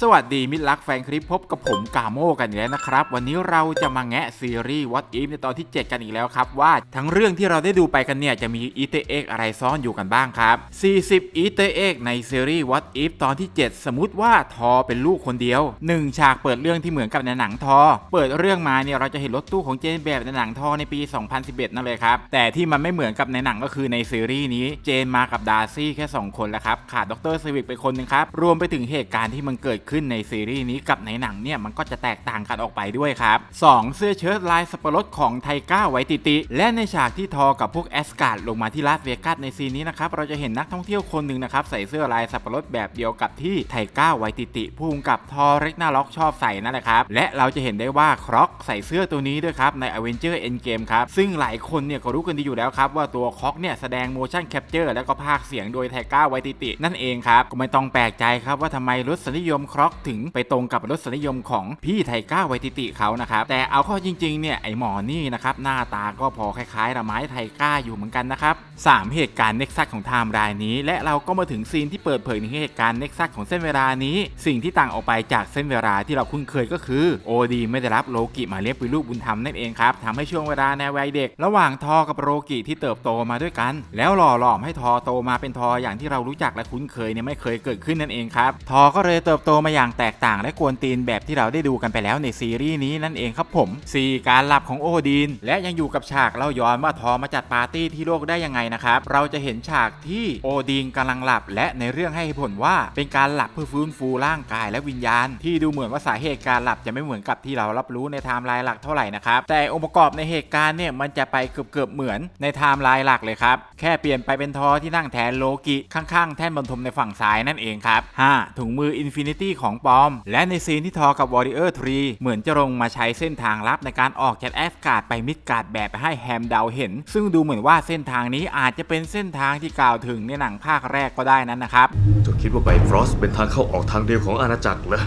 สวัสดีมิตรรักแฟนคลิปพบกับผมกาโมกันอีกแล้วนะครับ วันนี้เราจะมาแงะซีรีส์ What If ในตอนที่ 7 กันอีกแล้วครับ ว่าทั้งเรื่องที่เราได้ดูไปกันเนี่ยจะมีอีเตเอ็กอะไรซ่อนอยู่กันบ้างครับ 40อีเตเอ็กในซีรีส์ What If ตอนที่ 7 สมมติว่าทอเป็นลูกคนเดียว 1 ฉากเปิดเรื่องที่เหมือนกับในหนังทอ เปิดเรื่องมาเนี่ยเราจะเห็นรถตู้ของเจนแบบในหนังทอในปี 2011 นั่นเลยครับ แต่ที่มันไม่เหมือนกับในหนังก็คือในซีรีส์นี้เจนมากับดาร์ซี่แค่สองคนแล้วครับขาดดรสวิกไปคนนึงครับรวมไปถึงเหตุการณ์ที่มันเกิดขึ้นในซีรีส์นี้กับในหนังเนี่ยมันก็จะแตกต่างกันออกไปด้วยครับ 2 เสื้อเชิ้ตลายสับปะรดของไทก้าไวติติ และในฉากที่ทอกับพวกแอสการ์ดลงมาที่ลาสเวกัสในซีนนี้นะครับเราจะเห็นนักท่องเที่ยวคนหนึ่งนะครับใส่เสื้อลายสับปะรดแบบเดียวกับที่ไทก้าไวติติผู้กำกับทอเร็กนาล็อกชอบใส่นั่นแหละครับและเราจะเห็นได้ว่าคร็อกใส่เสื้อตัวนี้ด้วยครับใน a v e n g e r Endgame ครับซึ่งหลายคนเนี่ยก็รู้กันดีอยู่แล้วครับว่าตัวคร็อกเนี่ยแสดง motion capture แล้วก็พากเสียงโดยไทก้าไวติตินั่นเองครับก็ไม่ต้องแปลกใจครับว่าทำไมรสนิยมคร็อกถึงไปตรงกับรสนิยมของพี่ไทก้าไวติติเขานะครับแต่เอาข้อจริงๆเนี่ยไอหมอนี่นะครับหน้าตาก็พอคล้ายๆระไม้ไทก้าอยู่เหมือนกันนะครับสามเหตุการณ์เน็กซัสของไทม์ไลน์นี้ และเราก็มาถึงซีนที่เปิดเผยถึงเหตุการณ์เน็กซัสของเส้นเวลานี้ สิ่งที่ต่างออกไปจากเส้นเวลาที่เราคุ้นเคยก็คือโอดีไม่ได้รับโลกิมาเลี้ยงเป็นลูกบุญธรรมนั่นเองครับทำให้ช่วงเวลาในวัยเด็ก ระหว่างทอกับโรกิที่เติบโตมาด้วยกัน แล้วหล่อหลอมให้ทอโตมาเป็นทออย่างที่เรารู้จักและคุ้นเคยเนี่ยไม่เคยเกิดขึ้นนั่นเองครับทอก็เลยเติบโตมาอย่างแตกต่าง และกวนตีนแบบที่เราได้ดูกันไปแล้วในซีรีส์นี้นั่นเองครับผม 4 การหลับของโอดีน และยังอยู่กับฉากเล่าย้อนว่าทอมาจัดปาร์ตี้ที่โลกได้ยังไงนะครับ เราจะเห็นฉากที่โอดีนกำลังหลับ และในเรื่องให้เหตุผลว่าเป็นการหลับเพื่อฟื้นฟูร่างกายและวิญญาณ ที่ดูเหมือนว่าสาเหตุการหลับจะไม่เหมือนกับที่เรารับรู้ในไทม์ไลน์หลักเท่าไหร่นะครับ แต่องค์ประกอบในเหตุการณ์เนี่ยมันจะไปเกือบๆเหมือนในไทม์ไลน์หลักเลยครับ แค่เปลี่ยนไปเป็นทอที่นั่งแทนโลกิข้างๆ แท่นบรรทมในฝั่งซ้ายนั่นเองครับ 5. ถุงมืออินฟินิตี้ของปอม และในซีนที่ทอกับวอริเออร์ทรีเหมือนจะลงมาใช้เส้นทางลับในการออกจากแอสการ์ดไปมิดการ์ดแบบให้แฮมเดาเห็น ซึ่งดูเหมือนว่าเส้นทางนี้อาจจะเป็นเส้นทางที่กล่าวถึงในหนังภาคแรกก็ได้นั้นนะครับเจ้าคิดว่าไบฟรอสเป็นทางเข้าออกทางเดียวของอาณาจักรเหรอ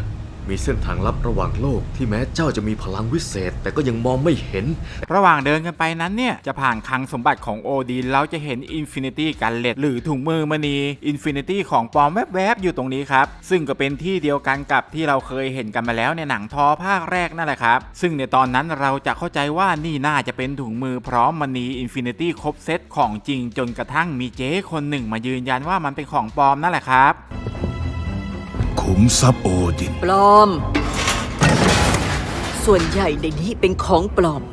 มีเส้นทางลับระหว่างโลกที่แม้เจ้าจะมีพลังวิเศษ แต่ก็ยังมองไม่เห็น ระหว่างเดินกันไปนั้นเนี่ย จะผ่านคลังสมบัติของโอดีนเราจะเห็น Infinity กันเล็ดหรือถุงมือมณี Infinity ของปลอมแวบๆอยู่ตรงนี้ครับ ซึ่งก็เป็นที่เดียวกันกับที่เราเคยเห็นกันมาแล้วในหนังทอภาคแรกนั่นแหละครับ ซึ่งในตอนนั้นเราจะเข้าใจว่านี่น่าจะเป็นถุงมือพร้อมมณี Infinity ครบเซตของจริงจนกระทั่งมีเจ๊คนหนึ่งมายืนยันว่ามันเป็นของปลอมนั่นแหละครับ ขุมทรัพย์โอดิน ปลอม ส่วนใหญ่ในนี้เป็นของปลอม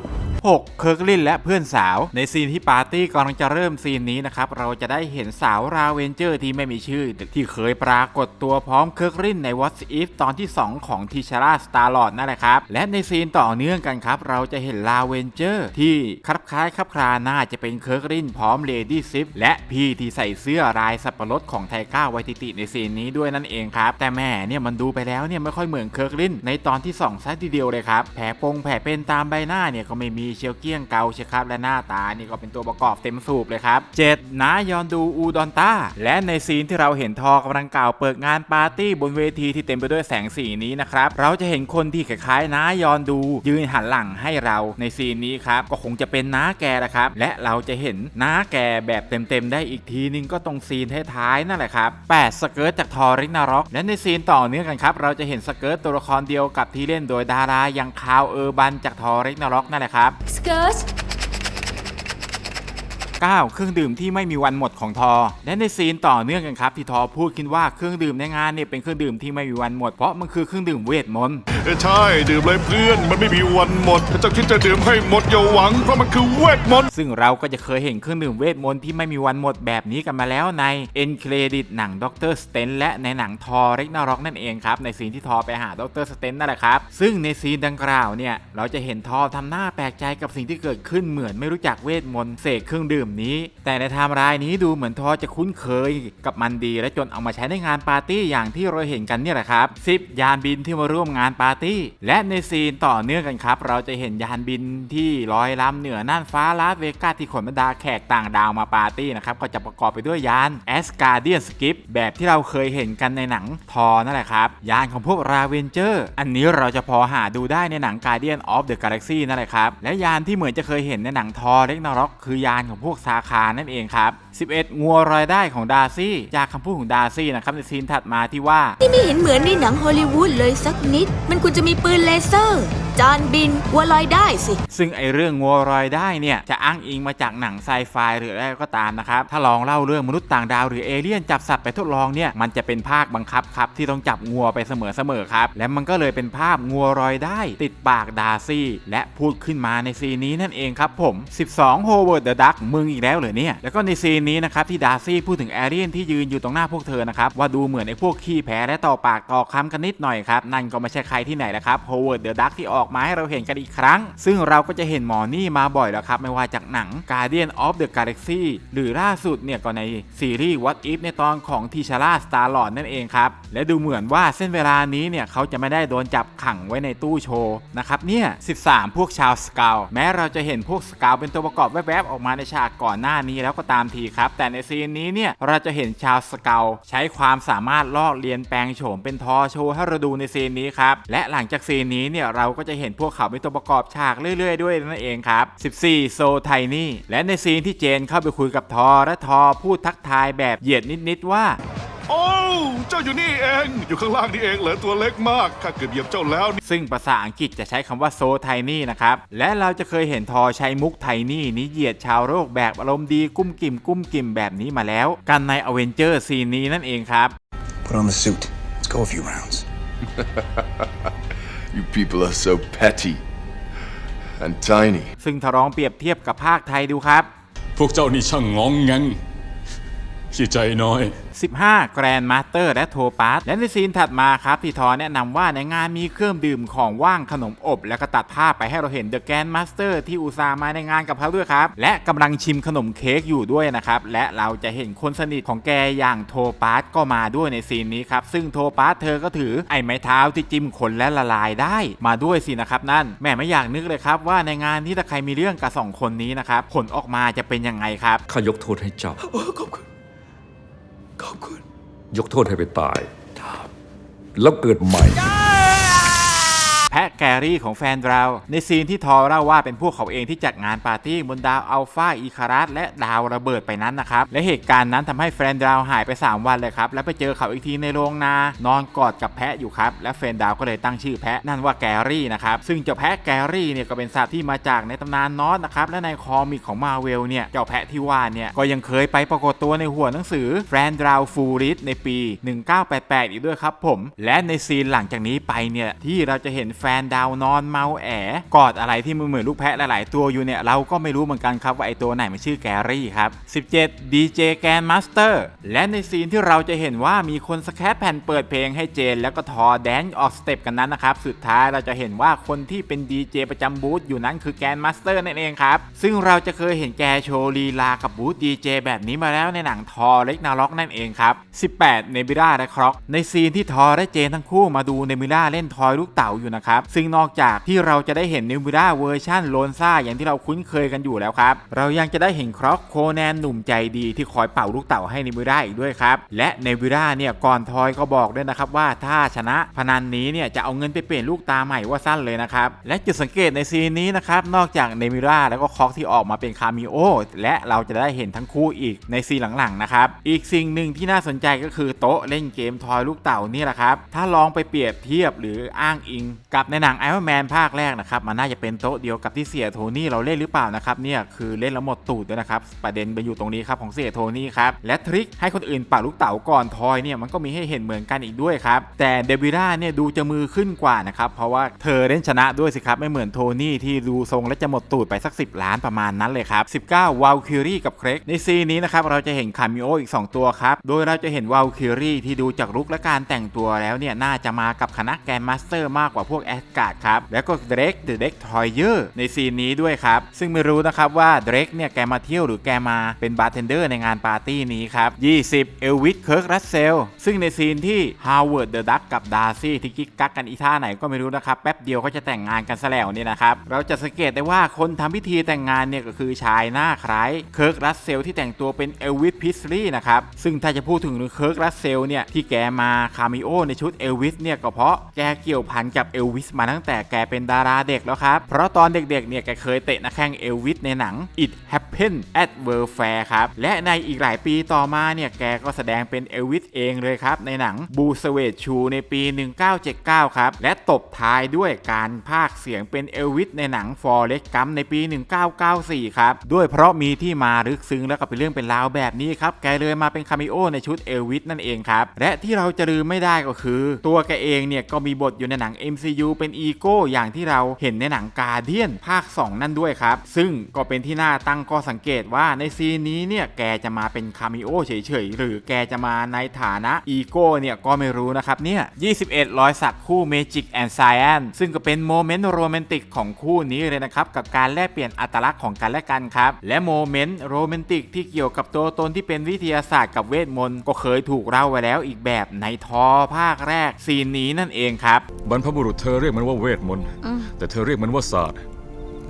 6 เคิร์กลินและเพื่อนสาว ในซีนที่ปาร์ตี้กำลังจะเริ่มซีนนี้นะครับ เราจะได้เห็นสาวราเวนเจอร์ที่ไม่มีชื่อ ที่เคยปรากฏตัวพร้อมเคิร์กลินใน What's If ตอนที่ 2 ของทิชาร่าสตาร์ลอดนั่นแหละครับ และในซีนต่อเนื่องกันครับ เราจะเห็นลาเวนเจอร์ที่คลับคล้ายคลับคลาน่าจะเป็นเคิร์กลินพร้อมเลดี้ซิฟและพี่ที่ใส่เสื้อลายสับปะรดของไทก้าไวติติในซีนนี้ด้วยนั่นเองครับ แต่แม่เนี่ยมันดูไปแล้วเนี่ยไม่ค่อยเหมือนเคิร์กลินในตอนที่2ซะทีเดียวเลยครับแผลปงแผลเป็นตามใบหน้าเนี่ยก็ไม่มีเชียวเกี้ยงเกาใช่ครับและหน้าตานี่ก็เป็นตัวประกอบเต็มสูบเลยครับ 7. นายอนดูอูดอนต้าและในซีนที่เราเห็นทอกำลังกล่าวเปิดงานปาร์ตี้บนเวทีที่เต็มไปด้วยแสงสีนี้นะครับเราจะเห็นคนที่คล้ายๆน้ายอนดู ยืนหันหลังให้เราในซีนนี้ครับก็คงจะเป็นน้าแกแหละครับ และเราจะเห็นน้าแกแบบเต็มๆได้อีกทีนึงก็ตรงซีนท้ายๆนั่นแหละครับ 8. สเกิร์ตจากทอริกนารอกและในซีนต่อเนื่องกันครับเราจะเห็นสเกิร์ตตัวละครเดียวกับที่เล่นโดยดาราอย่างคาวเออร์บันจากทอริกนารอกนั่นแหละครับ สเกิร์ต 9 เครื่องดื่มที่ไม่มีวันหมดของทอ และในซีนต่อเนื่องกันครับที่ทอพูดขึ้นว่าเครื่องดื่มในงานเนี่ยเป็นเครื่องดื่มที่ไม่มีวันหมดเพราะมันคือเครื่องดื่มเวทมนต์เออใช่ ดื่มเลยเพื่อน มันไม่มีวันหมดถ้าเจ้าคิดจะดื่มให้หมดอย่าหวังเพราะมันคือเวทมนต์ซึ่งเราก็จะเคยเห็นเครื่องดื่มเวทมนต์ที่ไม่มีวันหมดแบบนี้กันมาแล้วในเอ็นเครดิตหนังด็อกเตอร์สเตนและในหนังทอเร็กนารอกนั่นเองครับในซีนที่ทอไปหาด็อกเตอร์สเตนนั่นแหละครับซึ่งในซีนดังกล่าวเนี่ยเราจะเห็นทอทำหน้าแปลกใจกับสิ่งที่เกิดขึ้นเหมือนไม่รู้จักเวทมนต์เสกเครื่องดื่มนี้ แต่ในไทม์ไลน์นี้ดูเหมือนทอจะคุ้นเคยกับมันดี และจนเอามาใช้ในงานปาร์ตี้อย่างที่เราเห็นกันเนี่ยแหละครับ10ยานบินที่มาร่วมงานปาร์ตี้ และในซีนต่อเนื่องกันครับ เราจะเห็นยานบินที่ลอยลำเหนือน่านฟ้าลาสเวกัสที่ขนบรรดาแขกต่างดาวมาปาร์ตี้นะครับก็จะประกอบไปด้วยยานแอสการเดียนสกิปแบบที่เราเคยเห็นกันในหนังทอนั่นแหละครับ ยานของพวกราเวนเจอร์อันนี้เราจะพอหาดูได้ในหนัง Guardian of the Galaxy นั่นแหละครับ และยานที่เหมือนจะเคยเห็นในหนังทอเล็กนารอกคือยานของพวกซาคานั่นเองครับ 11 งัวรายได้ของดาร์ซี่ จากคำพูดของดาร์ซี่นะครับในซีนถัดมาที่ว่านี่ไม่เห็นเหมือนในหนังฮอลลีวูดเลยสักนิด มันควรจะมีปืนเลเซอร์ จานบินวัวลอยได้สิ ซึ่งไอเรื่องงัวรอยได้เนี่ยจะอ้างอิงมาจากหนังไซไฟหรืออะไรก็ตามนะครับ ถ้าลองเล่าเรื่องมนุษย์ต่างดาวหรือเอเลี่ยนจับสัตว์ไปทดลองเนี่ยมันจะเป็นภาคบังคับครับที่ต้องจับงัวไปเสมอๆครับ และมันก็เลยเป็นภาพงัวรอยได้ ติดปากดาร์ซี่ และพูดขึ้นมาในซีนนี้นั่นเองครับผม 12 Howard the Duck มึงอีกแล้วเหรอเนี่ยแล้วก็ในซีนนี้นะครับที่ดาร์ซี่พูดถึงเอเลี่ยนที่ยืนอยู่ตรงหน้าพวกเธอนะครับว่าดูเหมือนไอ้พวกขี้แพ้และต่อปากต่อคำกันนิดหน่อยครับนั่นก็ไม่ใช่ใครที่ไหนละครับ Howard the Duck ที่ออกมาให้เราเห็นกันอีกครั้ง ซึ่งเราก็จะเห็นหมอนี่มาบ่อยแล้วครับไม่ว่าจากหนัง Guardian of the Galaxy หรือล่าสุดเนี่ยก็ในซีรีส์ What If ในตอนของทีชาร่าสตาร์ลอ d นั่นเองครับและดูเหมือนว่าเส้นเวลานี้เนี่ยเขาจะไม่ได้โดนจับขังไว้ในตู้โชว์นะครับเนี่ย13 พวกชาวสกาวแม้เราจะเห็นพวกสกาวเป็นตัวประกอบแวบๆออกมาในฉากก่อนหน้านี้แล้วก็ตามทีครับ แต่ในซีนนี้เนี่ยเราจะเห็นชาวสเกลใช้ความสามารถลอกเลียนแปลงโฉมเป็นทอโชว์ให้เราดูในซีนนี้ครับ และหลังจากซีนนี้เนี่ยเราก็จะเห็นพวกเขาเป็นตัวประกอบฉากเรื่อย ๆ ด้วยนั่นเองครับ 14 โซไทนี่และในซีนที่เจนเข้าไปคุยกับทอและทอพูดทักทายแบบเหยียดนิดๆว่า โอ้เจ้าอยู่นี่เอง อยู่ข้างล่างนี่เองเหรอตัวเล็กมากข้าเกือบเหยียบเจ้าแล้วนี่ซึ่งภาษาอังกฤษจะใช้คำว่าโซไทนี่นะครับ และเราจะเคยเห็นทอใช้มุกไทนี่นี้เหยียดชาวโลกแบบอารมณ์ดีกุ้มกิ่มกุ้มกิ่มแบบนี้มาแล้ว กันในอเวนเจอร์ซีนนี้นั่นเองครับ Put on the suit. Let's go a few rounds. You people are so petty and tiny. ซึ่งถ้าลองเปรียบเทียบกับภาคไทยดูครับ พวกเจ้านี่ช่างงองแงง ขี้ใจน้อย 15 แกรนมาสเตอร์และโทปาสและในซีนถัดมาครับที่ทอแนะนำว่าในงานมีเครื่องดื่มของว่างขนมอบ แล้วก็ตัดภาพไปให้เราเห็นเดอะแกรนมาสเตอร์ที่อุตส่าห์มาในงานกับเขาด้วยครับ และกำลังชิมขนมเค้กอยู่ด้วยนะครับ และเราจะเห็นคนสนิทของแกอย่างโทปาสก็มาด้วยในซีนนี้ครับ ซึ่งโทปาสเธอก็ถือไอ้ไม้เท้าที่จิ้มขนและละลายได้มาด้วยสินะครับนั่นแม่ไม่อยากนึกเลยครับว่าในงานนี้ถ้าใครมีเรื่องกับสองคนนี้นะครับผลออกมาจะเป็นยังไงครับ ข้ายกโทษให้เจ้าขอบคุณ ขอบคุณ ยกโทษให้ไปตาย แล้วเกิดใหม่ พะแกรี่ของแฟนเรา ในซีนที่ทอเล่าว่าเป็นพวกเขาเองที่จัดงานปาร์ตี้บนดาวอัลฟาอีคารัสและดาวระเบิดไปนั้นนะครับและเหตุการณ์นั้นทำให้แฟนดาวหายไป 3 วันเลยครับแล้วไปเจอเขาอีกทีในโรงนา นอนกอดกับแพะอยู่ครับและแฟนดาวก็เลยตั้งชื่อแพะนั่นว่าแกรี่นะครับซึ่งเจ้าแพะแกรี่เนี่ยก็เป็นสัตว์ที่มาจากในตำนานนอสนะครับและในคอมิกของมาเวลเนี่ยเจ้าแพะที่ว่าเนี่ยก็ยังเคยไปปรากฏตัวในหัวหนังสือแฟนดาวฟูริสในปี 1988 อีกด้วยครับผม และในซีนหลังจากนี้ไปเนี่ยที่เราจะเห็นแฟฟนดาวนอนเมาแอกอดอะไรที่มันเหมือนลูกแพะหลาย ๆ ตัวอยู่เนี่ยเราก็ไม่รู้เหมือนกันครับว่าไอตัวไหนมันชื่อแกรี่ครับ 17 DJ แกนมาสเตอร์และในซีนที่เราจะเห็นว่ามีคนสแคปแผ่นเปิดเพลงให้เจน แล้วก็ทอแดนออกสเต็ปกันนั้นนะครับ สุดท้ายเราจะเห็นว่าคนที่เป็นดีเจประจำบูธอยู่นั้นคือแกนมาสเตอร์นั่นเองครับ ซึ่งเราจะเคยเห็นแกโชว์ลีลากับบูธดีเจแบบนี้มาแล้วในหนังทอเล็กนาล็อกนั่นเองครับ 18 เนบิล่าและคร็อกในซีนที่ทอและเจนทั้งคู่มาดูเนบิล่าเล่นทอยลูกเต๋าอยู่นะครับซึ่งนอกจากที่เราจะได้เห็นเนบิล่าเวอร์ชันโลนซ่าอย่างที่เราคุ้นเคยกันอยู่แล้วครับ เรายังจะได้เห็นครอกโคแนนหนุ่มใจดีที่คอยเป่าลูกเต๋าให้เนบิล่าอีกด้วยครับ และเนบิล่าเนี่ยก่อนทอยก็บอกด้วยนะครับว่าถ้าชนะพนันนี้เนี่ยจะเอาเงินไปเปลี่ยนลูกตาใหม่ว่าสั้นเลยนะครับ และจุดสังเกตในซีนนี้นะครับนอกจากเนมิราแล้วก็คอกที่ออกมาเป็นคามิโอและเราจะได้เห็นทั้งคู่อีกในซีนหลังๆนะครับอีกสิ่งหนึ่งที่น่าสนใจก็คือโต๊ะเล่นเกมทอยลูกเต่านี่แหละครับถ้าลองไปเปรียบเทียบหรืออ้างอิงกับในหนังไอรอนแมนภาคแรกนะครับมันน่าจะเป็นโต๊ะเดียวกับที่เสียโทนี่เราเล่นหรือเปล่านะครับเนี่ยคือเล่นแล้วหมดตูดด้วยนะครับประเด็นไปอยู่ตรงนี้ครับของเสียโทนี่ครับและทริคให้คนอื่นเป่าลูกเต๋าก่อนทอยเนี่ยมันก็มีให้เห็นเหมือนกันอีกด้วยครับแต่เดบิร่าเนี่ยดูจะมือขึ้นกว่านะครับเพราะว่าเธอเล่นชนะด้วยสิครับไม่เหมือนโทนี่ที่ดูทรงและจะหมดตูดไปสัก 10 ล้านประมาณนั้นเลยครับ 19วาลคิรีกับเครกในซีนนี้นะครับเราจะเห็นคามิโออีก 2 ตัวครับโดยเราจะเห็นวาลคิรีที่ดูจากลุกและการแต่งตัวแล้วเนี่ยน่าจะมากับคณะแกนมาสเตอร์มากกว่าพวกแอสการ์ดครับ แล้วก็เดรกเดอะเด็กทอยเยอร์ในซีนนี้ด้วยครับ ซึ่งไม่รู้นะครับว่าเดรกเนี่ยแกมาเที่ยวหรือแกมาเป็นบาร์เทนเดอร์ในงานปาร์ตี้นี้ครับ 20 เอลวิสเคิร์กรัสเซล ซึ่งในซีนที่ฮาวเวิร์ดเดอะดักกับดาร์ซี่ที่กิ๊กกักกันอีท่าไหนก็ไม่รู้นะครับแป๊บเดียวก็จะแต่งงานกันซะแล้วนี่นะครับเราจะสังเกตได้ว่าคนทำพิธีแต่งงานเนี่ยก็คือชายหน้าคล้ายเคิร์กรัสเซลที่แต่งตัวเป็นเอลวิสพิสลีย์นะครับซึ่งถ้าจะพูดถึงเคิร์กรัสเซลเนี่ยที่แกมาคามิโอในชุดเอลวิสเนี่ยก็เพราะแกเกี่ยวพันกับเอลวิสมาตั้งแต่แกเป็นดาราเด็กแล้วครับ เพราะตอนเด็กๆเนี่ยแกเคยเตะนักแข่งเอลวิสในหนัง It Happened at World Fair ครับ และในอีกหลายปีต่อมาเนี่ยแกก็แสดงเป็นเอลวิสเองเลยครับ ในหนังบูสเว t ชูในปี 1979 ครับ และตบท้ายด้วยการพากเสียงเป็นเอลวิสในหนัง f o r e s t Gump ในปี 1994 ครับ ด้วยเพราะมีที่มาลึกซึ้งแล้วก็เป็นเรื่องเป็นราวแบบนี้ครับ แกเลยมาเป็นคาเมโอในชุดเอลวิสนั่นเองครับ และที่เราจะลืมไม่ได้ก็คือ ตัวแกเองเนี่ยก็มีบทอยู่ในหนัง MCU ูเป็นอีโก้อย่างที่เราเห็นในหนังกาเดียนภาค 2 นั่นด้วยครับ ซึ่งก็เป็นที่น่าตั้งข้อสังเกตว่าในซีนนี้เนี่ยแกจะมาเป็นคาเมโอเฉยๆ หรือแกจะมาในฐานะอีโก้เนี่ยก็ไม่รู้นะครับเนี่ย 21 รอยสักคู่ Magic and Science ซึ่งก็เป็นโมเมนต์โรแมนติกของคู่นี้เลยนะครับกับการแลกเปลี่ยนอัตลักษณ์ของกันและกันครับ และโมเมนต์โรแมนติกที่เกี่ยวกับตัวตนที่เป็นวิทยาศาสตร์กับเวทมนต์ก็เคยถูกเล่าไว้แล้วอีกแบบในทอภาคแรกซีนนี้นั่นเองครับบรรพบุรุษเธอเรียกมันว่าเวทมนต์ แต่เธอเรียกมันว่าศาสตร์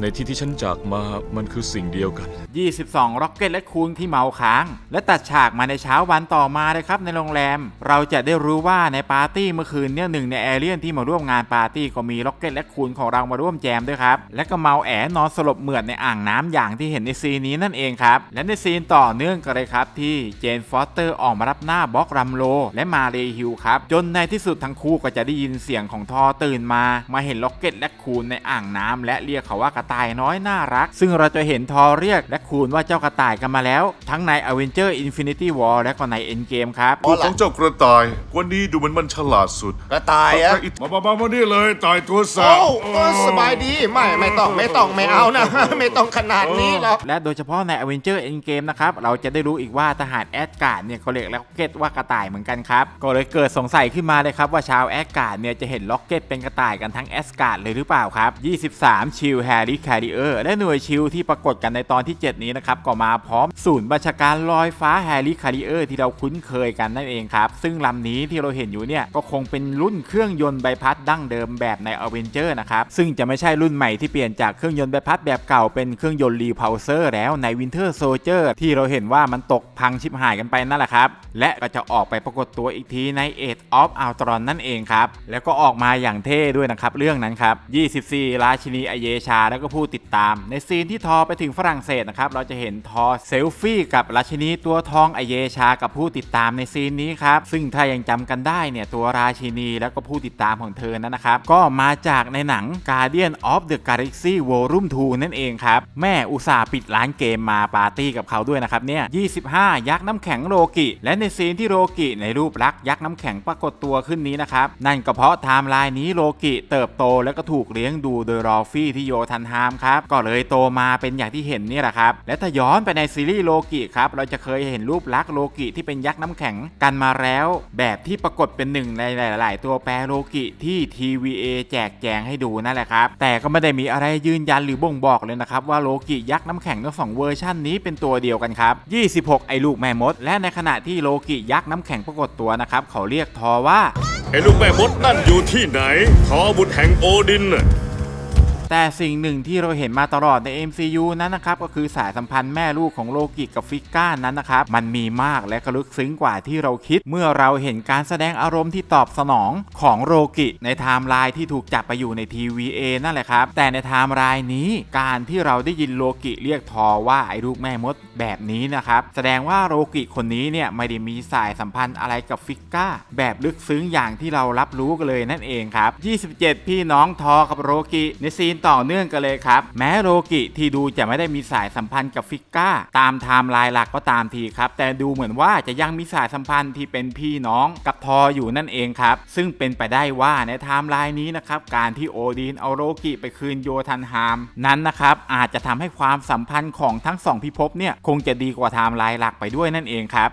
ในที่ที่ฉันจากมามันคือสิ่งเดียวกัน 22 ร็อกเก็ตและคูงที่เมาค้าง และตัดฉากมาในเช้าวันต่อมาเลยครับในโรงแรม เราจะได้รู้ว่าในปาร์ตี้เมื่อคืนเนี่ยหนึ่งในแอเรียนที่มาร่วมงานปาร์ตี้ก็มีร็อกเก็ตและคูนของเรามาร่วมแจมด้วยครับ และก็เมาแอนอนสลบเหมือดในอ่างน้ำอย่างที่เห็นในซีนนี้นั่นเองครับ และในซีนต่อเนื่องกันเลยครับที่เจนฟอสเตอร์ออกมารับหน้าบล็อกรัมโล และมาเรฮิลครับจนในที่สุดทั้งคู่ก็จะได้ยินเสียงของทอตื่นมา มาเห็นล็อกเก็ตและคูนในอ่างน้ำและเรียกเขาว่ากระต่ายน้อยน่ารัก ซึ่งเราจะเห็นทอเรียกและคูนว่าเจ้ากระต่ายกันมาแล้ว ทั้งใน Avenger Infinity War และก็ใน Endgame ครับพูดของเจ้ากระต่าย วันนี้ดูเหมือนมันฉลาดสุด กระต่ายอะมามามามานี่เลยตายตัวสาโอ้เออสบายดีไม่ไม่ต้องไม่ต้องไม่เอานะ ไม่ต้องขนาดนี้หรอกและโดยเฉพาะใน Avenger Endgame นะครับ เราจะได้รู้อีกว่าทหารแอดการ์ดเนี่ยเขาเรียกล็อกเก็ตว่ากระต่ายเหมือนกันครับ ก็เลยเกิดสงสัยขึ้นมาเลยครับว่าชาวแอดการ์ดเนี่ยจะเห็นล็อกเก็ตเป็นกระต่ายกันทั้งแอสการ์ดเลยหรือเปล่าครับ 23 ชิลแฮร์รี่แคริเออร์และหน่วยชิลที่ปรากฏกันในตอนที่ 7 นี้นะครับก็มาพร้อมศูนย์บัญชาการลอยฟ้าแฮร์รี่คริเออร์ที่เราคุ้นเคยกันนั่นเองครับ ซึ่งลำนี้ที่เราเห็นอยู่เนี่ยก็คงเป็นรุ่นเครื่องยนต์ใบพัดดั้งเดิมแบบใน Avenger นะครับ ซึ่งจะไม่ใช่รุ่นใหม่ที่เปลี่ยนจากเครื่องยนต์ใบพัดแบบเก่าเป็นเครื่องยนต์รีพาวเซอร์แล้วใน Winter Soldier ที่เราเห็นว่ามันตกพังชิบหายกันไปนั่นแหละครับ และก็จะออกไปปรากฏตัวอีกทีใน Age of Ultron นั่นเองครับแล้วก็ออกมาอย่างเท่ด้วยนะครับเรื่องนั้นครับ24 ราชินีอเยชาแล้วก็ผู้ติดตาม ในซีนที่ทอไปถึงฝรั่งเศสนะครับเราจะเห็นทอเซลฟี่กับราชินีตัวทองอเยชากับผู้ติดตามในซีนนี้ครับซึ่งถ้ายังจำกันได้เนี่ยตัวราชินีแล้วก็ผู้ติดตามของเธอนั้นนะครับก็มาจากในหนัง Guardian of the Galaxy Volume 2 นั่นเองครับแม่อุตสาห์ปิดร้านเกมมาปาร์ตี้กับเขาด้วยนะครับเนี่ย25 ยักษ์น้ำแข็งโรกิ และในซีนที่โรกิในรูปลักษณ์ยักษ์น้ำแข็งปรากฏตัวขึ้นนี้นะครับนั่นก็เพราะไทม์ไลน์นี้โรกิเติบโตแล้วก็ถูกเลี้ยงดูโดยรอฟี่ที่โยทันฮามครับก็เลยโตมาเป็นอย่างที่เห็นนี่แหละครับและถ้าย้อนไปในซีรีส์โลกิครับเราจะเคยเห็นรูปลักษ์โลกิที่เป็นยักษ์น้ำแข็งกันมาแล้ว แบบที่ปรากฏเป็นหนึ่งในหลาย ๆ ตัวแปรโลกิที่ TVA แจกแจงให้ดูนั่นแหละครับแต่ก็ไม่ได้มีอะไรยืนยันหรือบ่งบอกเลยนะครับว่าโลกิยักษ์น้ำแข็งทั้งสองเวอร์ชันนี้เป็นตัวเดียวกันครับ 26 ไอ้ลูกแม่มด และในขณะที่โลกิยักษ์น้ำแข็งปรากฏตัวนะครับเขาเรียกทอว่าไอ้ลูกแม่มดนั่นอยู่ที่ไหนทอบุตรแห่งโอดิน แต่สิ่งหนึ่งที่เราเห็นมาตลอดใน MCU นั้นนะครับก็คือสายสัมพันธ์แม่ลูกของโลกิกับฟิกก้านั้นนะครับมันมีมากและก็ลึกซึ้งกว่าที่เราคิด เมื่อเราเห็นการแสดงอารมณ์ที่ตอบสนองของโลกิในไทม์ไลน์ที่ถูกจับไปอยู่ใน TVA นั่นแหละครับ แต่ในไทม์ไลน์นี้การที่เราได้ยินโลกิเรียกทอว่าไอ้ลูกแม่มดแบบนี้นะครับ แสดงว่าโลกิคนนี้เนี่ยไม่ได้มีสายสัมพันธ์อะไรกับฟิกก้าแบบลึกซึ้งอย่างที่เรารับรู้กันเลยนั่นเองครับ 27 พี่น้องทอกับโลกิในซีนต่อเนื่องกันเลยครับ แม้โลกิที่ดูจะไม่ได้มีสายสัมพันธ์กับฟิกก้าตามไทม์ไลน์หลักก็ตามทีครับ แต่ดูเหมือนว่าจะยังมีสายสัมพันธ์ที่เป็นพี่น้องกับทออยู่นั่นเองครับ ซึ่งเป็นไปได้ว่าในไทม์ไลน์นี้นะครับ การที่โอดีนเอาโลกิไปคืนโยทันฮาม นั้นนะครับอาจจะทำให้ความสัมพันธ์ของทั้งสองพิภพเนี่ยคงจะดีกว่าไทม์ไลน์หลักไปด้วยนั่นเองครับ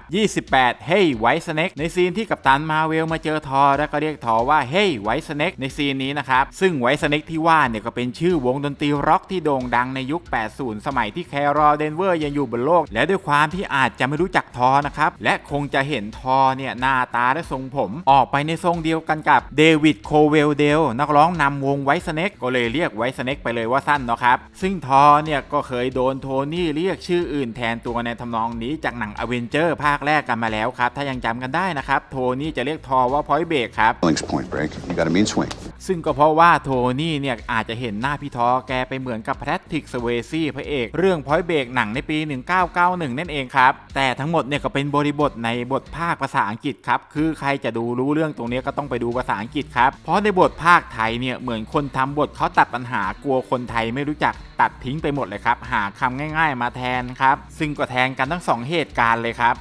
28 เฮ้ยไวท์สเน็กในซีนที่กัปตันมาเวลมาเจอทอแล้วก็เรียกทอว่าเฮ้ยไวท์สเน็กในซีนนี้นะครับซึ่งไวท์สเน็กที่ว่าเนี่ยก็เป็นชื่อวงดนตรีร็อกที่โด่งดังในยุค 80 สมัยที่แครอเดนเวอร์ยังอยู่บนโลก และด้วยความที่อาจจะไม่รู้จักทอนะครับ และคงจะเห็นทอเนี่ยหน้าตาและทรงผมออกไปในทรงเดียวกันกับเดวิดโคเวลเดลนักร้องนำวงไวท์สเน็กก็เลยเรียกไวท์สเน็กไปเลยว่าสั้นเนาะครับ ซึ่งทอเนี่ยก็เคยโดนโทนี่เรียกชื่ออื่นแทนตัวในทำนองนี้จากหนังอเวนเจอร์ภาคแรกกันมาแล้วครับ ถ้ายังจำกันได้นะครับ โทนี่จะเรียกทอว่าพอยเบรกครับ point break. You got a mean swing. ซึ่งก็เพราะว่าโทนี่เนี่ยอาจจะเห็นหน้าพี่ทอแกไปเหมือนกับแพทริกสเวซี่พระเอก เรื่องพอยเบรกหนังในปี 1991 นั่นเองครับ แต่ทั้งหมดเนี่ยก็เป็นบริบทในบทภาคภาษาอังกฤษครับ คือใครจะดูรู้เรื่องตรงนี้ก็ต้องไปดูภาษาอังกฤษครับ เพราะในบทภาคไทยเนี่ยเหมือนคนทำบทเขาตัดปัญหากลัวคนไทยไม่รู้จักตัดทิ้งไปหมดเลยครับ หาคำง่าย ๆ มาแทนครับ ซึ่งก็แทนกันทั้งสองเหตุการณ์เลยครับ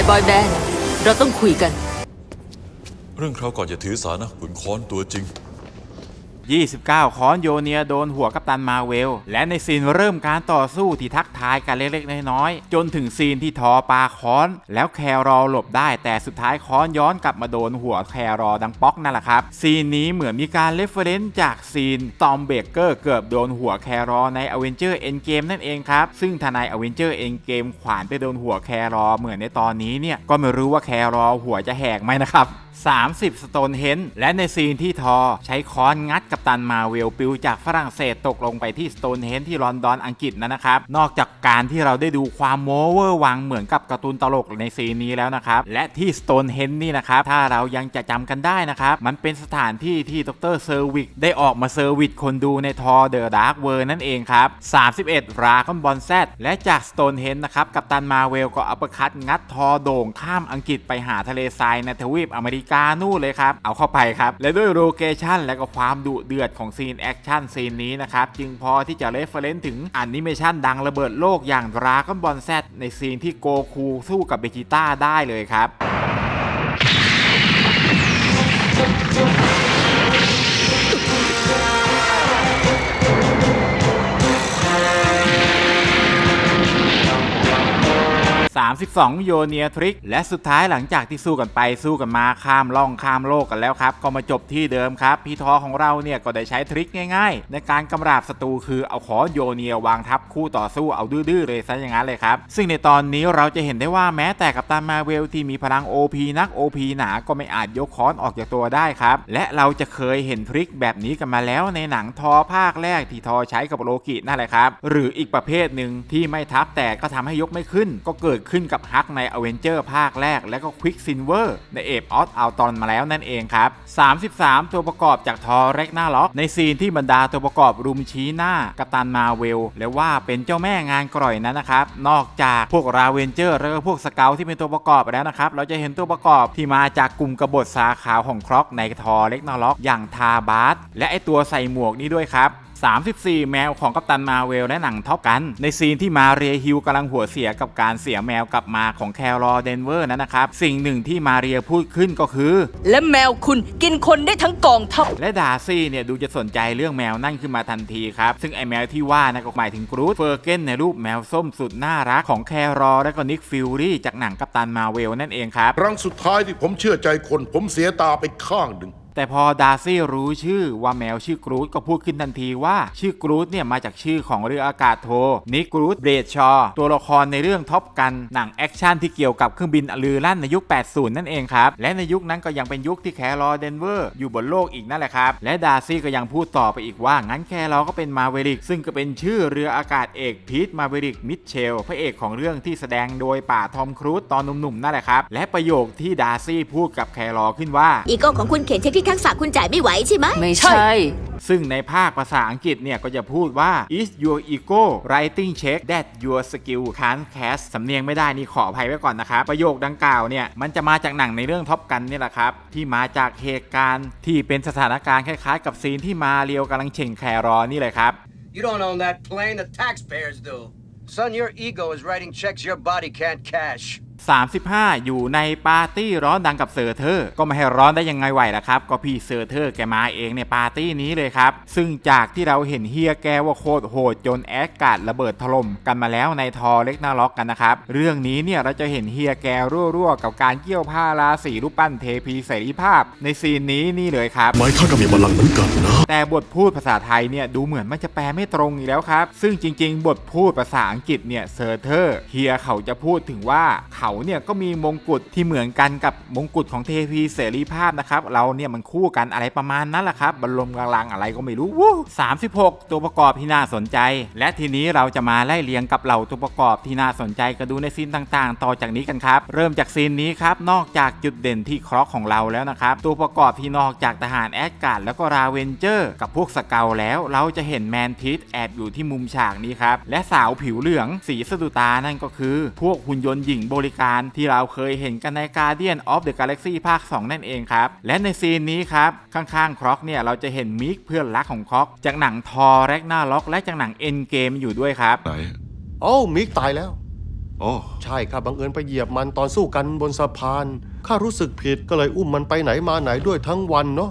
ายบอยแบนด์เราต้องคุยกัน เรื่องคราวก่อนอย่าถือสานะขุนค้อนตัวจริง 29ค้อนโยเนียโดนหัวกัปตันมาเวล และในซีนเริ่มการต่อสู้ที่ทักทายกันเล็กๆ น้อยๆ จนถึงซีนที่ทอปาคอน แล้วแครอหลบได้ แต่สุดท้ายคอนย้อนกลับมาโดนหัวแครอดังป๊อกนั่นแหละครับ ซีนนี้เหมือนมีการเลฟเฟรนซ์จากซีนตอมเบเกอร์เกือบโดนหัวแครอใน a v e n g e r Endgame นั่นเองครับ ซึ่งทนาย a v e n g e r Endgame ขวานไปโดนหัวแครอเหมือนในตอนนี้เนี่ยก็ไม่รู้ว่าแครอหัวจะแหกไหมนะครับ30 สโตนเฮนและในซีนที่ทอใช้ค้อนงัดกับตันมาเวลปิวจากฝรั่งเศสตกลงไปที่สโตนเฮนที่ลอนดอนอังกฤษนะนะครับ นอกจากการที่เราได้ดูความโมเวอร์วังเหมือนกับการ์ตูนตลกในซีนนี้แล้วนะครับ และที่สโตนเฮนนี่นะครับ ถ้าเรายังจะจำกันได้นะครับ มันเป็นสถานที่ที่ดรเซอร์วิกได้ออกมาเซอร์วิสคนดูในทอเดอะดาร์กเวอร์นั่นเองครับ 31 ราคอนบอลแซดและจากสโตนเฮนนะครับกับตันมาเวลก็อัปเปอร์คัตงัดทอโด่งข้ามอังกฤษไปหาทะเลทรายในทวีปอเมริกานู่นเลยครับ เอาเข้าไปครับ และด้วยโลเคชั่นและก็ความดุเดือดของซีนแอคชั่นซีนนี้นะครับ จึงพอที่จะเลฟเฟรนซ์ถึงอนิเมชันดังระเบิดโลกอย่างดราก้อนบอลแซดในซีนที่โกคูสู้กับเบจิต้าได้เลยครับ 32 โยเนียทริก และสุดท้ายหลังจากที่สู้กันไปสู้กันมาข้ามล่องข้ามโลกกันแล้วครับ ก็มาจบที่เดิมครับ พี่ทอของเราเนี่ยก็ได้ใช้ทริคง่ายๆ ในการกำราบศัตรูคือเอาขอโยเนียวางทับคู่ต่อสู้เอาดื้อๆเลยซะอย่างนั้นเลยครับ ซึ่งในตอนนี้เราจะเห็นได้ว่าแม้แต่กับตันมาเวลที่มีพลัง OP นัก OP หนาก็ไม่อาจยกค้อนออกจากตัวได้ครับ และเราจะเคยเห็นทริคแบบนี้กันมาแล้วในหนังทอภาคแรกที่ทอใช้กับโลกินั่นแหละครับ หรืออีกประเภทหนึ่งที่ไม่ทับแต่ก็ทำให้ยกไม่ขึ้น ก็เกิดขึ้นกับฮักในอเวนเจอร์ภาคแรก และก็ควิกซินเวอร์ในเอฟออสเอัลตอนมาแล้วนั่นเองครับ 33 ตัวประกอบจากทอเร็กหน้าล็อก ในซีนที่บรรดาตัวประกอบรุมชี้หน้ากัปตันมาเวล และว่าเป็นเจ้าแม่งานกร่อยนั้นนะครับ นอกจากพวกราเวนเจอร์แล้วก็พวกสเกลที่เป็นตัวประกอบแล้วนะครับเราจะเห็นตัวประกอบที่มาจากกลุ่มกบฏสาขาวของคร็อกในทอเล็กนาล็อกอย่างทาบาร์และไอตัวใส่หมวกนี้ด้วยครับ 34 แมวของกัปตันมาเวลและหนังเท่ากัน ในซีนที่มาเรียฮิวกำลังหัวเสียกับการเสียแมวกลับมาของแครอเดนเวอร์นั้นนะครับ สิ่งหนึ่งที่มาเรียพูดขึ้นก็คือ และแมวคุณกินคนได้ทั้งกองทัพและดาร์ซี่เนี่ยดูจะสนใจเรื่องแมวนั่นขึ้นมาทันทีครับ ซึ่งไอแมวที่ว่านะก็หมายถึงกรูดเฟอร์เกนในรูปแมวส้มสุดน่ารักของแครอและก็นิกฟิลลี่จากหนังกัปตันมาเวลนั่นเองครับครั้งสุดท้ายที่ผมเชื่อใจคน ผมเสียตาไปข้างหนึ่ง แต่พอดาร์ซี่รู้ชื่อว่าแมวชื่อกรูดก็พูดขึ้นทันทีว่าชื่อกรูดเนี่ยมาจากชื่อของเรืออากาศโทนิกรูดเบรดชอตัวละครในเรื่องท็อปกันหนังแอคชั่นที่เกี่ยวกับเครื่องบินลือลั่นในยุค 80 นั่นเองครับ และในยุคนั้นก็ยังเป็นยุคที่แครอเดนเวอร์อยู่บนโลกอีกนั่นแหละครับ และดาร์ซี่ก็ยังพูดต่อไปอีกว่า งั้นแครอก็เป็นมาเวริก ซึ่งก็เป็นชื่อเรืออากาศเอกพีทมาเวริกมิทเชลพระเอกของเรื่องที่แสดงโดยป่าทอมครูซตอนหนุ่มๆนั่นแหละครับและประโยคที่ดาร์ซี่พูดกับแครอขึ้นว่าอีโก้ของคุณเขียนเช็คที่ทักษะคุณจ่ายไม่ไหวใช่ไหม ไม่ใช่ ซึ่งในภาคภาษาอังกฤษเนี่ยก็จะพูดว่า is your ego writing check that your skill can't cast สำเนียงไม่ได้นี่ขออภัยไว้ก่อนนะครับ ประโยคดังกล่าวเนี่ย มันจะมาจากหนังในเรื่องท็อปกันนี่แหละครับ ที่มาจากเหตุการณ์ที่เป็นสถานการณ์คล้ายๆ กับซีนที่มาเรียวกำลังเฉ่งแครอนี่เลยครับ You don't own that plane, the taxpayers do. Son, your ego is writing checks your body can't cash. 35 อยู่ในปาร์ตี้ร้อนดังกับเซอร์เทอร์ก็ไม่ให้ร้อนได้ยังไงไหวล่ะครับ ก็พี่เซอร์เทอร์แกมาเองในปาร์ตี้นี้เลยครับ ซึ่งจากที่เราเห็นเฮียแกว่าโคตรโหดจนแอดการ์ดระเบิดถล่มกันมาแล้วในทอเล็กนาล็อกกันนะครับ เรื่องนี้เนี่ยเราจะเห็นเฮียแกรั่วๆ กับการเกี่ยวผ้าราสีรูปปั้นเทพีเสรีภาพ ในซีนนี้นี่เลยครับไม้ข้าก็มีบัลลังก์เหมือนกันนะแต่บทพูดภาษาไทยเนี่ยดูเหมือนมันจะแปลไม่ตรงอีกแล้วครับ ซึ่งจริง ๆ บทพูดภาษาอังกฤษเนี่ยเซอร์เทอร์เฮียเขาจะพูดถึงว่าเขาเขาเนี่ยก็มีมงกุฎที่เหมือนกันกับมงกุฎของเทพีเสรีภาพนะครับเราเนี่ยมันคู่กันอะไรประมาณนั้นแหละครับบรรลมกลางอะไรก็ไม่รู้วู้36ตัวประกอบที่น่าสนใจ และทีนี้เราจะมาไล่เรียงกับเหล่าตัวประกอบที่น่าสนใจกันดูในซีนต่างๆ ต่อจากนี้กันครับ เริ่มจากซีนนี้ครับนอกจากจุดเด่นที่ครอกของเราแล้วนะครับตัวประกอบที่นอกจากทหารแอดการ์ดแล้วก็ราเวนเจอร์ กับพวกสเกลแล้ว เราจะเห็นแมนทิสแอบอยู่ที่มุมฉากนี้ครับและสาวผิวเหลืองสีสะดุตานั่นก็คือ พวกหุ่นยนต์หญิงบริการที่เราเคยเห็นกันใน Guardian of the Galaxy ภาค 2 นั่นเองครับ และในซีนนี้ครับ ข้างๆครอกเนี่ยเราจะเห็นมิกเพื่อนรักของครอก จากหนังทอแรกหน้าล็อก และจากหนังเอ็นเกมอยู่ด้วยครับ ไหนโอ้ามิกตายแล้วอ๋อใช่ข้าบังเอิญไปเหยียบมันตอนสู้กันบนสะพานข้ารู้สึกผิดก็เลยอุ้มมันไปไหนมาไหนด้วยทั้งวันเนาะ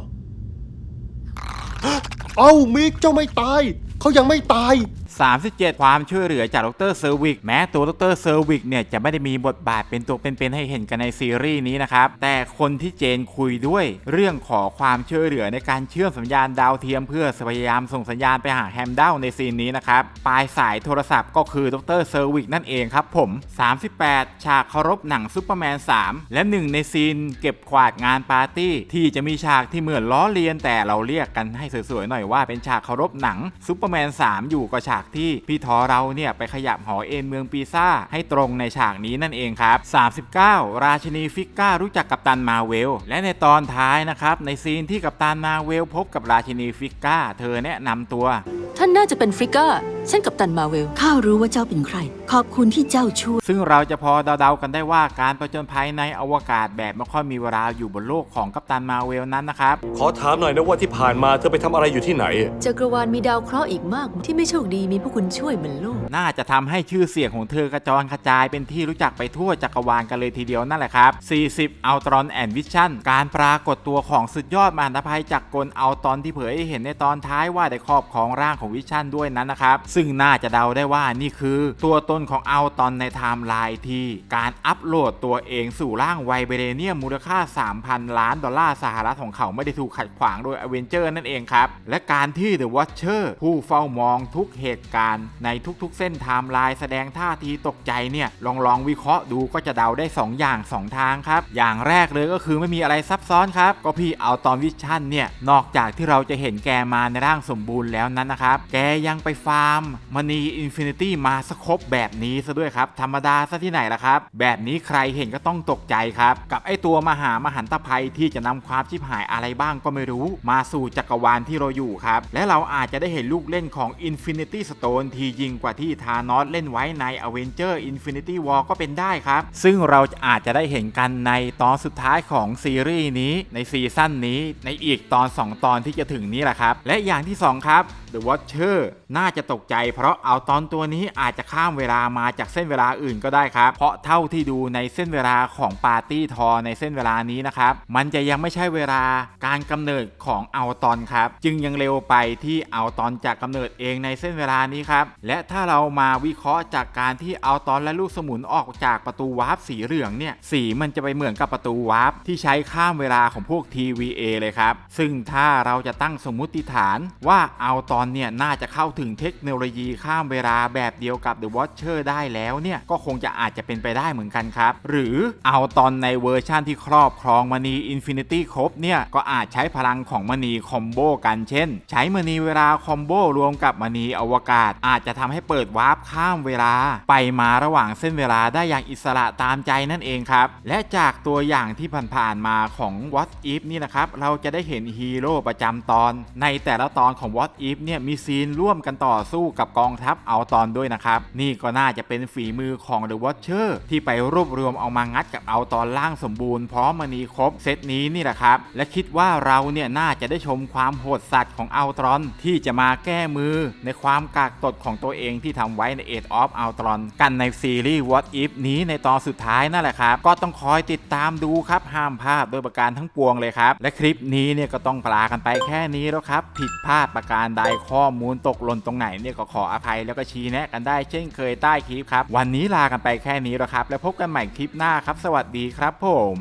เอ้ามิกเจ้าไม่ตาย เขายังไม่ตาย 37 ความช่วยเหลือจากดรเซอร์วิกแม้ตัวดรเซอร์วิกเนี่ยจะไม่ได้มีบทบาทเป็นตัวเป็นๆให้เห็นกันในซีรีส์นี้นะครับ แต่คนที่เจนคุยด้วย เรื่องขอความช่วยเหลือในการเชื่อมสัญญาณดาวเทียมเพื่อพยายามส่งสัญญาณไปหาแฮมเดลในซีนนี้นะครับ ปลายสายโทรศัพท์ก็คือดรเซอร์วิกนั่นเองครับผม 38 ฉากเคารพหนังซูเปอร์แมน 3 และหนึ่งในซีนเก็บกวาดงานปาร์ตี้ ที่จะมีฉากที่เหมือนล้อเลียนแต่เราเรียกกันให้สวยๆหน่อยว่าเป็นฉากเคารพหนังซูเปอร์แมน 3 อยู่กับฉากที่พี่ทอเราเนี่ยไปขยับหอเอ็นเมืองปีซ่าให้ตรงในฉากนี้นั่นเองครับ 39 ราชินีฟิกก้ารู้จักกับตันมาเวล และในตอนท้ายนะครับในซีนที่กับตันมาเวลพบกับราชินีฟิกก้า เธอแนะนำตัว นน่าจะเป็นฟริก้าฉันกับตันมาเวล ข้ารู้ว่าเจ้าเป็นใคร ขอบคุณที่เจ้าช่วย ซึ่งเราจะพอเดาๆกันได้ว่าการประจนภัยในอวกาศแบบไม่ค่อยมีเวลาอยู่บนโลกของกัปตันมาเวลนั้นนะครับ ขอถามหน่อยนะว่าที่ผ่านมาเธอไปทำอะไรอยู่ที่ไหน จักรวาลมีดาวเคราะห์อีกมาก ที่ไม่โชคดีมีพวกคุณช่วยเหมือนโลก น่าจะทำให้ชื่อเสียงของเธอกระจรกระจายเป็นที่รู้จักไปทั่วจักรวาลกันเลยทีเดียวนั่นแหละครับ 40 Ultron and Vision การปรากฏตัวของสุดยอดมหันตภัยจากกลอัลตอนที่เผยให้เห็นในตอนท้ายว่าได้ครอบของร่างของวิชั่นด้วยนั้นนะครับ ซึ่งน่าจะเดาได้ว่านี่คือตัวตนของเอัลตอนในไทม์ไลน์ที่การอัปโหลดตัวเองสู่ร่างไวเบเรเนียมมูลค่า 3,000 ล้านดอลลาร์สหรัฐของเขาไม่ได้ถูกขัดขวางโดยอเวนเจอร์นั่นเองครับ และการที่ The Watcher ผู้เฝ้ามองทุกเหตุการณ์ ในทุกๆเส้นไทม์ไลน์แสดงท่าทีตกใจเนี่ยลองลองวิเคราะห์ดูก็จะเดาได้ 2 อย่าง 2 ทางครับอย่างแรกเลยก็คือไม่มีอะไรซับซ้อนครับก็พี่เอาตอนวิชั่นเนี่ยนอกจากที่เราจะเห็นแกมาในร่างสมบูรณ์แล้วนั้นนะครับแกยังไปฟาร์มมณีอินฟินิตี้มาสครบแบบนี้ซะด้วยครับ ธรรมดาซะที่ไหนล่ะครับ แบบนี้ใครเห็นก็ต้องตกใจครับ กับไอตัวมหามหันตภัยที่จะนำความชิบหายอะไรบ้างก็ไม่รู้ มาสู่จักรวาลที่เราอยู่ครับ และเราอาจจะได้เห็นลูกเล่นของ Infinity Stone ที่ยิงกว่าที่ธานอสเล่นไว้ใน Avenger Infinity War ก็เป็นได้ครับ ซึ่งเราอาจจะได้เห็นกันในตอนสุดท้ายของซีรีส์นี้ในซีซั่นนี้ในอีกตอน 2 ตอนที่จะถึงนี้แหละครับ และอย่างที่ 2 ครับ The Watcher น่าจะตกใจเพราะเอาตอนตัวนี้อาจจะข้ามเวลามาจากเส้นเวลาอื่นก็ได้ครับ เพราะเท่าที่ดูในเส้นเวลาของปาร์ตี้ทอในเส้นเวลานี้นะครับ มันจะยังไม่ใช่เวลาการกำเนิดของเอาตอนครับ จึงยังเร็วไปที่เอาตอนจากกำเนิดเองในเส้นเวลานี้ครับ และถ้าเรามาวิเคราะห์จากการที่เอาตอนและลูกสมุนออกจากประตูวาร์ปสีเหลืองเนี่ย สีมันจะไปเหมือนกับประตูวาร์ปที่ใช้ข้ามเวลาของพวก TVA เลยครับ ซึ่งถ้าเราจะตั้งสมมุติฐานว่าเอาตอนอนเนี่ยน่าจะเข้าถึงเทคโนโลยีข้ามเวลาแบบเดียวกับ The Watcher ได้แล้วเนี่ยก็คงจะอาจจะเป็นไปได้เหมือนกันครับ หรือเอาตอนในเวอร์ชั่นที่ครอบครองมณีอินฟินิตี้ครบเนี่ยก็อาจใช้พลังของมณีคอมโบกันเช่น ใช้มณีเวลาคอมโบรวมกับมณีอวกาศ อาจจะทำให้เปิดวาร์ปข้ามเวลา ไปมาระหว่างเส้นเวลาได้อย่างอิสระตามใจนั่นเองครับ และจากตัวอย่างที่ผ่านๆมาของ What If นี่นะครับเราจะได้เห็นฮีโร่ประจำตอน ในแต่ละตอนของ What If เนี่ยมีซีนร่วมกันต่อสู้กับกองทัพเอาตอนด้วยนะครับ นี่ก็น่าจะเป็นฝีมือของ The Watcher ที่ไปรวบรวมเอามางัดกับเอาตอนล่างสมบูรณ์พร้อมมณีครบเซตนี้นี่แหละครับ และคิดว่าเราเนี่ยน่าจะได้ชมความโหดสัตว์ของเอัลตรอนที่จะมาแก้มือในความกากตดของตัวเองที่ทำไว้ใน Age of Ultron กันในซีรีส์ What If นี้ในตอนสุดท้ายนั่นแหละครับ ก็ต้องคอยติดตามดูครับห้ามพลาดโดยประการทั้งปวงเลยครับ และคลิปนี้เนี่ยก็ต้องปลากันไปแค่นี้แล้วครับ ผิดพลาดประการใดข้อมูลตกหล่นตรงไหนเนี่ยก็ขออภัยแล้วก็ชี้แนะกันได้เช่นเคยใต้คลิปครับ วันนี้ลากันไปแค่นี้แล้วครับ แล้วพบกันใหม่คลิปหน้าครับ สวัสดีครับผม